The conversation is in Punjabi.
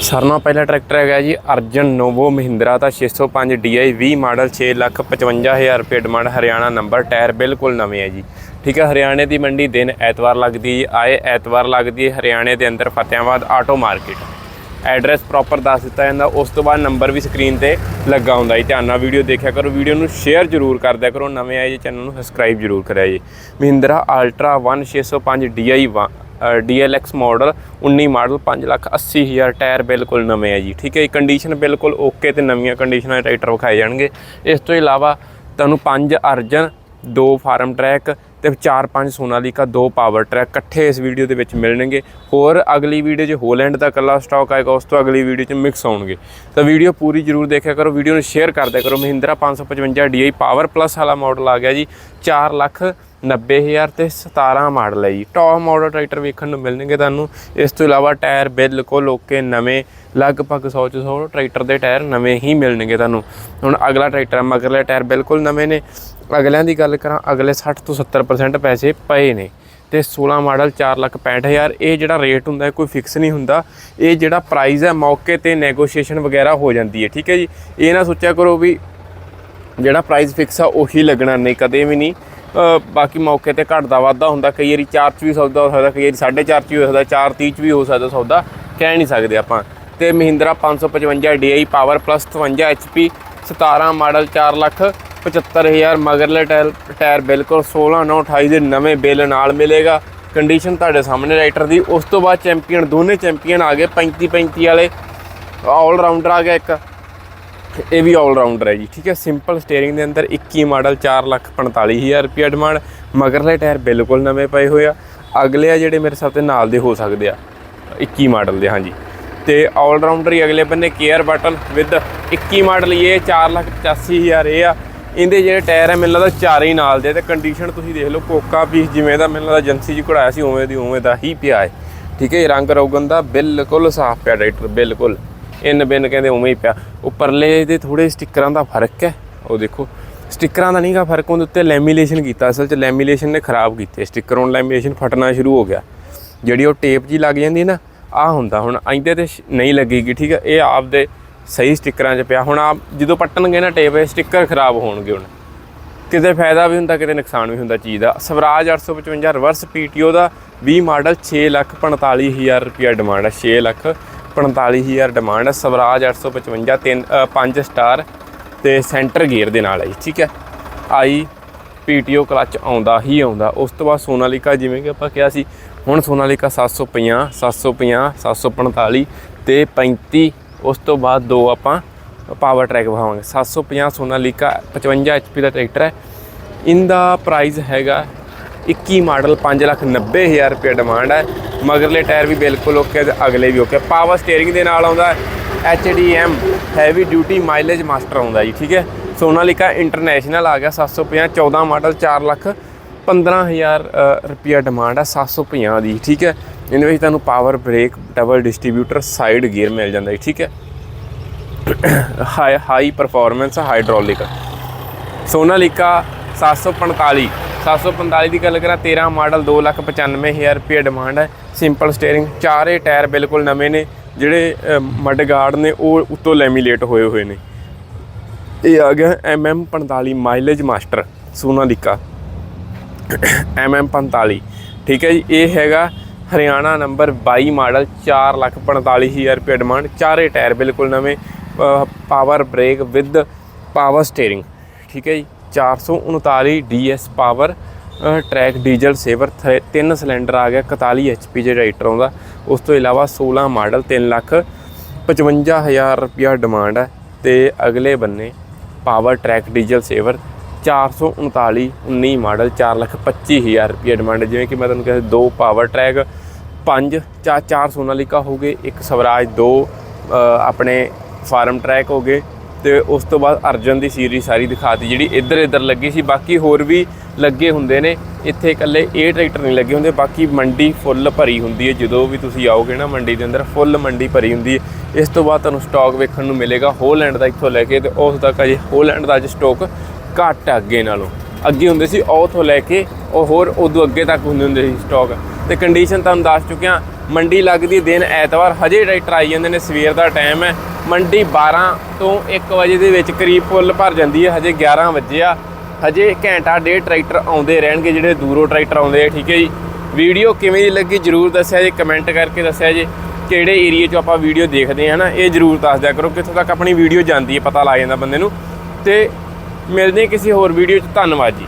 ਸਾਰਿਆਂ ਨਾਲੋਂ ਪਹਿਲਾ ਟਰੈਕਟਰ ਹੈਗਾ ਜੀ ਅਰਜਨ ਨੋਵੋ ਮਹਿੰਦਰਾ ਦਾ 605 DI 20 ਮਾਡਲ 655000 ਰੁਪਏ ਡਿਮਾਂਡ ਹਰਿਆਣਾ ਨੰਬਰ ਟਾਇਰ ਬਿਲਕੁਲ ਨਵੇਂ ਹੈ ਜੀ। ਠੀਕ ਹੈ, ਹਰਿਆਣੇ ਦੀ ਮੰਡੀ ਦਿਨ ਐਤਵਾਰ ਲੱਗਦੀ ਹੈ, ਆਏ ਐਤਵਾਰ ਲੱਗਦੀ ਹੈ, ਹਰਿਆਣੇ ਦੇ ਅੰਦਰ Fatehabad auto market address proper ਦੱਸ ਦਿੱਤਾ ਜਾਂਦਾ, ਉਸ ਤੋਂ ਬਾਅਦ ਨੰਬਰ ਵੀ ਸਕਰੀਨ ਤੇ ਲੱਗਾ ਹੁੰਦਾ ਜੀ। ਧਿਆਨ ਨਾਲ ਵੀਡੀਓ ਦੇਖਿਆ ਕਰੋ ਵੀਡੀਓ ਨੂੰ ਸ਼ੇਅਰ ਜ਼ਰੂਰ ਕਰ ਦਿਆ ਕਰੋ, ਨਵੇਂ ਆਏ ਜੀ ਚੈਨਲ ਨੂੰ ਸਬਸਕ੍ਰਾਈਬ ਜ਼ਰੂਰ ਕਰਿਆ ਜੀ। Mahindra ultra 1605 DI DLX model 19 model 5 lakh 80 ਹਜ਼ਾਰ ਟਾਇਰ ਬਿਲਕੁਲ ਨਵੇਂ ਹੈ ਜੀ। ਠੀਕ ਹੈ ਜੀ ਕੰਡੀਸ਼ਨ ਬਿਲਕੁਲ ਓਕੇ ਤੇ ਨਵੀਆਂ ਕੰਡੀਸ਼ਨਾਂ ਦੇ ਟਰੈਕਟਰ ਵਿਖਾਏ ਜਾਣਗੇ। ਇਸ ਤੋਂ ਇਲਾਵਾ ਤੁਹਾਨੂੰ ਪੰਜ ਅਰਜਨ, ਦੋ ਫਾਰਮ ਟਰੈਕ ਤੇ ਚਾਰ ਪੰਜ ਸੋਨਾਲੀਕਾ, ਦੋ ਪਾਵਰ ਟਰੈਕ ਇਕੱਠੇ ਇਸ ਵੀਡੀਓ ਦੇ ਵਿੱਚ ਮਿਲਣਗੇ। ਹੋਰ ਅਗਲੀ ਵੀਡੀਓ 'ਚ ਹੋਲੈਂਡ ਦਾ ਕੱਲਾ ਸਟਾਕ ਆਏਗਾ, ਉਸ ਤੋਂ ਅਗਲੀ ਵੀਡੀਓ 'ਚ ਮਿਕਸ ਹੋਣਗੇ। ਤਾਂ ਵੀਡੀਓ ਪੂਰੀ ਜਰੂਰ ਦੇਖਿਆ ਕਰੋ ਵੀਡੀਓ ਨੂੰ ਸ਼ੇਅਰ ਕਰਦਿਆ ਕਰੋ। ਮਹਿੰਦਰਾ 555 DI ਪਾਵਰ ਪਲੱਸ ਵਾਲਾ ਮਾਡਲ ਆ ਗਿਆ ਜੀ 4 ਲੱਖ 90000 ਤੇ 17 ਮਾਡਲ ਹੈ ਜੀ। ਟੌਪ ਮਾਡਲ ਟਰੈਕਟਰ ਵੇਖਣ ਨੂੰ ਮਿਲਣਗੇ ਤੁਹਾਨੂੰ। ਇਸ ਤੋਂ ਇਲਾਵਾ ਟਾਇਰ ਬਿਲਕੁਲ ਓਕੇ ਨਵੇਂ, ਲਗਭਗ 100 ਚ 100 ਟਰੈਕਟਰ ਦੇ ਟਾਇਰ ਨਵੇਂ ਹੀ ਮਿਲਣਗੇ ਤੁਹਾਨੂੰ। ਹੁਣ ਅਗਲਾ ਟਰੈਕਟਰ ਮਗਰਲੇ ਟਾਇਰ ਬਿਲਕੁਲ ਨਵੇਂ ਨੇ। ਅਗਲਿਆਂ ਦੀ ਗੱਲ ਕਰਾਂ, ਅਗਲੇ 60 ਤੋਂ 70% ਪੈਸੇ ਪਏ ਨੇ। ਤੇ 16 ਮਾਡਲ 465000 ਇਹ ਜਿਹੜਾ ਰੇਟ ਹੁੰਦਾ ਹੈ, ਕੋਈ ਫਿਕਸ ਨਹੀਂ ਹੁੰਦਾ। ਇਹ ਜਿਹੜਾ ਪ੍ਰਾਈਸ ਹੈ, ਮੌਕੇ ਤੇ ਨੈਗੋਸ਼ੀਏਸ਼ਨ ਵਗੈਰਾ ਹੋ ਜਾਂਦੀ ਹੈ, ਠੀਕ ਹੈ ਜੀ। ਇਹ ਨਾ ਸੋਚਿਆ ਕਰੋ ਵੀ ਜਿਹੜਾ ਪ੍ਰਾਈਸ ਫਿਕਸ ਆ, ਉਹੀ ਲੱਗਣਾ ਨਹੀਂ, ਕਦੇ ਵੀ ਨਹੀਂ। ਬਾਕੀ ਮੌਕੇ ਤੇ ਘਟਦਾ ਵਾਧਾ ਹੁੰਦਾ, ਕਈ ਵਾਰੀ 4 ਚ ਵੀ ਸੌਦਾ ਹੋ ਸਕਦਾ, ਕਈ ਵਾਰੀ 4.5 ਚ ਵੀ ਹੋ ਸਕਦਾ 4.30 ਚ ਵੀ ਹੋ ਸਕਦਾ ਸੌਦਾ, ਕਹਿ ਨਹੀਂ ਸਕਦੇ ਆਪਾਂ। ਤੇ Mahindra 555 DI power plus 52 HP 17 model 4 lakh 75000 ਮਗਰਲੇ ਟਾਇਰ ਟਾਇਰ ਬਿਲਕੁਲ 16 9 28 ਦੇ ਨਵੇਂ ਬਿੱਲ ਨਾਲ ਮਿਲੇਗਾ। ਕੰਡੀਸ਼ਨ ਤੁਹਾਡੇ ਸਾਹਮਣੇ ਰਾਈਟਰ ਦੀ। ਉਸ ਤੋਂ ਬਾਅਦ ਚੈਂਪੀਅਨ, ਦੋਨੇ ਚੈਂਪੀਅਨ ਆ ਗਏ 35 35 ਵਾਲੇ ਆਲ ਰਾਊਂਡਰ ਆ ਗਿਆ ਇੱਕ। ਇਹ ਵੀ ਆਲ ਰਾਊਂਡਰ ਹੈ ਜੀ, ਠੀਕ ਹੈ? ਸਿੰਪਲ ਸਟੀਅਰਿੰਗ ਦੇ ਅੰਦਰ 21 ਮਾਡਲ 445000 ਰੁਪਏ ਡਿਮਾਂਡ ਮਗਰਲੇ ਟਾਇਰ ਬਿਲਕੁਲ ਨਵੇਂ ਪਏ ਹੋਏ ਆ। ਅਗਲੇ ਆ ਜਿਹੜੇ ਮੇਰੇ ਸਭ ਤੇ ਨਾਲ ਦੇ ਹੋ ਸਕਦੇ ਆ 21 ਮਾਡਲ ਦੇ, ਹਾਂਜੀ। ਤੇ ਆਲ ਰਾਊਂਡਰ ਹੀ ਅਗਲੇ ਬੰਨੇ ਕੇਅਰ ਬਟਨ ਵਿਦ 21 ਮਾਡਲ ਇਹ 485000 ਇਹ ਆ। ਇਹਦੇ ਜਿਹੜੇ ਟਾਇਰ ਆ, ਮੈਨੂੰ ਲੱਗਦਾ ਚਾਰੇ ਹੀ ਨਾਲ ਦੇ ਤੇ ਕੰਡੀਸ਼ਨ ਤੁਸੀਂ ਦੇਖ ਲਓ, ਕੋਕਾ ਪੀਸ ਜਿਵੇਂ ਦਾ ਮੈਨੂੰ ਲੱਗਦਾ ਏਜੰਸੀ 'ਚ ਕਢਾਇਆ ਸੀ, ਉਵੇਂ ਦੀ ਉਵੇਂ ਦਾ ਹੀ ਪਿਆ ਹੈ। ਠੀਕ ਹੈ ਇਹ ਰੰਗ ਰੋਗਨ ਦਾ ਬਿਲਕੁਲ ਸਾਫ਼ ਪਿਆ, ਡਾਇਰੈਕਟਰ ਬਿਲਕੁਲ। ਇਨ ਬਿਨ ਕਹਿੰਦੇ ਉਵੇਂ ਹੀ ਪਿਆ। ਉੱਪਰਲੇ ਦੇ ਥੋੜੇ ਸਟickਰਾਂ ਦਾ ਫ਼ਰਕ ਹੈ। ਉਹ ਦੇਖੋ ਸਟickਰਾਂ ਦਾ ਨਹੀਂਗਾ ਫ਼ਰਕ ਉਹਦੇ ਉੱਤੇ ਲੈਮੀਨੇਸ਼ਨ ਕੀਤਾ, ਅਸਲ 'ਚ ਲੈਮੀਨੇਸ਼ਨ ਨੇ ਖਰਾਬ ਕੀਤੇ। ਸਟicker ਹੁਣ ਲੈਮੀਨੇਸ਼ਨ ਫਟਣਾ ਸ਼ੁਰੂ ਹੋ ਗਿਆ। ਜਿਹੜੀ ਉਹ ਟੇਪ ਜੀ ਲੱਗ ਜਾਂਦੀ ਨਾ ਆ ਹੁੰਦਾ। ਹੁਣ ਇਹਦੇ ਤੇ ਸ਼- ਨਹੀਂ ਲੱਗੇਗੀ, ਠੀਕ ਹੈ? ਇਹ ਆਪਦੇ ਸਹੀ ਸਟickਰਾਂ 'ਚ ਪਿਆ। ਹੁਣ ਆਪ ਜਦੋਂ ਪੱਟਣਗੇ ਨਾ ਟੇਪ, ਇਹ ਸਟicker ਖਰਾਬ ਹੋਣਗੇ ਹੁਣ। ਕਿਤੇ ਫਾਇਦਾ ਵੀ ਹੁੰਦਾ, ਕਿਤੇ ਨੁਕਸਾਨ ਵੀ ਹੁੰਦਾ ਚੀਜ਼ ਦਾ। ਸਵਰਾਜ 855 ਰਿਵਰਸ ਪੀਟੀਓ ਦਾ 20 ਮਾਡਲ 645000 ਰੁਪਿਆ ਡਿਮਾਂਡ ਹੈ। 6 ਲੱਖ 45000 ਡਿਮਾਂਡ ਹੈ ਸਵਰਾਜ 855 ਤਿੰਨ 5 ਸਟਾਰ ਤੇ ਸੈਂਟਰ ਗੇਅਰ ਦੇ ਨਾਲ ਹੈ ਠੀਕ ਹੈ? ਆਈ ਪੀਟੀਓ ਕਲਚ ਆਉਂਦਾ ਹੀ ਆਉਂਦਾ। ਉਸ ਤੋਂ ਬਾਅਦ ਸੋਨਾਲੀਕਾ, ਜਿਵੇਂ ਕਿ ਆਪਾਂ ਕਿਹਾ ਸੀ, ਹੁਣ ਸੋਨਾਲੀਕਾ 750 750 745 ਤੇ 35 ਉਸ ਤੋਂ ਬਾਅਦ ਦੋ ਆਪਾਂ ਪਾਵਰ ਟਰੈਕ ਵਿਖਾਵਾਂਗੇ। 750 ਸੋਨਾਲੀਕਾ 55 HP ਦਾ ਟਰੈਕਟਰ ਹੈ। ਇਹਦਾ ਪ੍ਰਾਈਸ ਹੈਗਾ 21 ਮਾਡਲ 590000 ਰੁਪਏ ਡਿਮਾਂਡ ਹੈ ਮਗਰਲੇ ਟਾਇਰ ਵੀ ਬਿਲਕੁਲ ਓਕੇ ਤੇ ਅਗਲੇ ਵੀ ਓਕੇ ਪਾਵਰ ਸਟੀਅਰਿੰਗ ਦੇ ਨਾਲ ਆਉਂਦਾ HDM heavy duty mileage master ਆਉਂਦਾ ਜੀ, ਠੀਕ ਹੈ? ਸੋਨਾਲੀਕਾ ਇੰਟਰਨੈਸ਼ਨਲ ਆ ਗਿਆ 750 14 ਮਾਡਲ 4 ਲੱਖ 15000 ਰੁਪਿਆ ਡਿਮਾਂਡ ਹੈ 750 ਦੀ, ਠੀਕ ਹੈ? ਇਹਦੇ ਵਿੱਚ ਤੁਹਾਨੂੰ power brake double distributor side gear ਮਿਲ ਜਾਂਦਾ ਜੀ, ਠੀਕ ਹੈ? High high performance hydraulic Sonalika 745 745 ਦੀ ਗੱਲ ਕਰਾਂ 13 ਮਾਡਲ 295000 ਰੁਪਏ ਡਿਮਾਂਡ ਹੈ। ਸਿੰਪਲ ਸਟੀਅਰਿੰਗ ਚਾਰੇ ਟਾਇਰ ਬਿਲਕੁਲ ਨਵੇਂ ਨੇ, ਜਿਹੜੇ ਮੱਡ ਗਾਰਡ ਨੇ, ਉਹ ਉੱਤੋਂ ਲੈਮੀਲੇਟ ਹੋਏ ਹੋਏ ਨੇ। ਇਹ ਆ ਗਿਆ MM 45 ਮਾਈਲੇਜ ਮਾਸਟਰ ਸੋਨਾ ਸੋਨਾਲੀਕਾ। MM 45 ਠੀਕ ਹੈ ਜੀ, ਇਹ ਹੈਗਾ ਹਰਿਆਣਾ ਨੰਬਰ 22 ਮਾਡਲ 445000 ਰੁਪਏ ਡਿਮਾਂਡ ਚਾਰੇ ਟਾਇਰ ਬਿਲਕੁਲ ਨਵੇਂ power brake with power steering ਠੀਕ ਹੈ ਜੀ। 439 DS power track diesel saver ਥ- ਤਿੰਨ ਸਿਲੰਡਰ ਆ ਗਿਆ 41 HP ਜਿਹੜਾ ਰਾਈਟਰ ਆਉਂਦਾ ਉਸ ਤੋਂ ਇਲਾਵਾ 16 ਮਾਡਲ 3 ਲੱਖ 55000 ਰੁਪਿਆ ਡਿਮਾਂਡ ਹੈ। ਤੇ ਅਗਲੇ ਬੰਨੇ power track diesel saver 439 19 model 425000 ਰੁਪਏ ਡਿਮਾਂਡ ਜਿਵੇਂ ਕਿ ਮੈਂ ਤੁਹਾਨੂੰ ਕਿਹਾ, ਦੋ ਪਾਵਰ ਟਰੈਕ ਪੰਜ ਚਾਰ ਚਾਰ ਸੋਨਾਲੀਕਾ ਹੋ ਗਏ, ਇੱਕ ਸਵਰਾਜ, ਦੋ ਆਪਣੇ ਫਾਰਮ ਟਰੈਕ ਹੋ ਗਏ। ਤੇ ਉਸ ਤੋਂ ਬਾਅਦ ਅਰਜਨ ਦੀ ਸੀਰੀਜ਼ ਸਾਰੀ ਦਿਖਾਤੀ, ਜਿਹੜੀ ਇੱਧਰ ਇੱਧਰ ਲੱਗੀ ਸੀ। ਬਾਕੀ ਹੋਰ ਵੀ ਲੱਗੇ ਹੁੰਦੇ ਨੇ। ਇੱਥੇ ਇਕੱਲੇ ਇਹ ਟਰੈਕਟਰ ਨਹੀਂ ਲੱਗੇ ਹੁੰਦੇ, ਬਾਕੀ ਮੰਡੀ ਫੁੱਲ ਭਰੀ ਹੁੰਦੀ ਹੈ। ਜਦੋਂ ਵੀ ਤੁਸੀਂ ਆਓਗੇ ਨਾ ਮੰਡੀ ਦੇ ਅੰਦਰ, ਫੁੱਲ ਮੰਡੀ ਭਰੀ ਹੁੰਦੀ ਹੈ। ਇਸ ਤੋਂ ਬਾਅਦ ਤੁਹਾਨੂੰ ਸਟਾਕ ਵੇਖਣ ਨੂੰ ਮਿਲੇਗਾ ਹੋਲੈਂਡ ਦਾ ਇੱਥੋਂ ਲੈ ਕੇ ਤੇ ਉਸ ਤੱਕ ਅਜੇ ਹੋਲੈਂਡ ਦਾ ਅੱਜ ਸਟਾਕ ਘੱਟ ਅੱਗੇ ਨਾਲੋਂ। ਅੱਗੇ ਹੁੰਦੇ ਸੀ, ਉਹ ਤੋਂ ਲੈ ਕੇ, ਉਹ ਹੋਰ ਉਦੋਂ ਅੱਗੇ ਤੱਕ ਹੁੰਦੇ ਹੁੰਦੇ ਸੀ ਸਟਾਕ ਤੇ ਕੰਡੀਸ਼ਨ ਤੁਹਾਨੂੰ ਦੱਸ ਚੁੱਕਿਆ ਮੰਡੀ ਲੱਗਦੀ ਦਿਨ ਐਤਵਾਰ, ਹਜੇ ਟਰੈਕਟਰ ਆਈ ਜਾਂਦੇ ਨੇ, ਸਵੇਰ ਦਾ ਟਾਈਮ ਹੈ। ਮੰਡੀ 12 ਤੋਂ 1 ਵਜੇ ਦੇ ਵਿੱਚ ਕਰੀਬ ਫੁੱਲ ਭਰ ਜਾਂਦੀ ਹੈ, ਹਜੇ 11 ਵਜੇ ਆ। ਹਜੇ ਘੰਟਾ ਡੇਢ ਟਰੈਕਟਰ ਆਉਂਦੇ ਰਹਿਣਗੇ, ਜਿਹੜੇ ਦੂਰੋਂ ਟਰੈਕਟਰ ਆਉਂਦੇ ਆ, ਠੀਕ ਹੈ ਜੀ। ਵੀਡੀਓ ਕਿਵੇਂ ਦੀ ਲੱਗੀ ਜਰੂਰ ਦੱਸਿਆ ਜੀ ਕਮੈਂਟ ਕਰਕੇ ਦੱਸਿਆ ਜੀ, ਕਿਹੜੇ ਏਰੀਏ 'ਚੋਂ ਆਪਾਂ ਵੀਡੀਓ ਦੇਖਦੇ ਹਾਂ ਨਾ ਇਹ ਜਰੂਰ ਦੱਸ ਦਿਆ ਕਰੋ, ਕਿੱਥੋਂ ਤੱਕ ਆਪਣੀ ਵੀਡੀਓ ਜਾਂਦੀ ਹੈ, ਪਤਾ ਲੱਗ ਜਾਂਦਾ ਬੰਦੇ ਨੂੰ। ਤੇ ਮਿਲਦੇ ਹਾਂ ਕਿਸੇ ਹੋਰ ਵੀਡੀਓ 'ਚ, ਧੰਨਵਾਦ ਜੀ।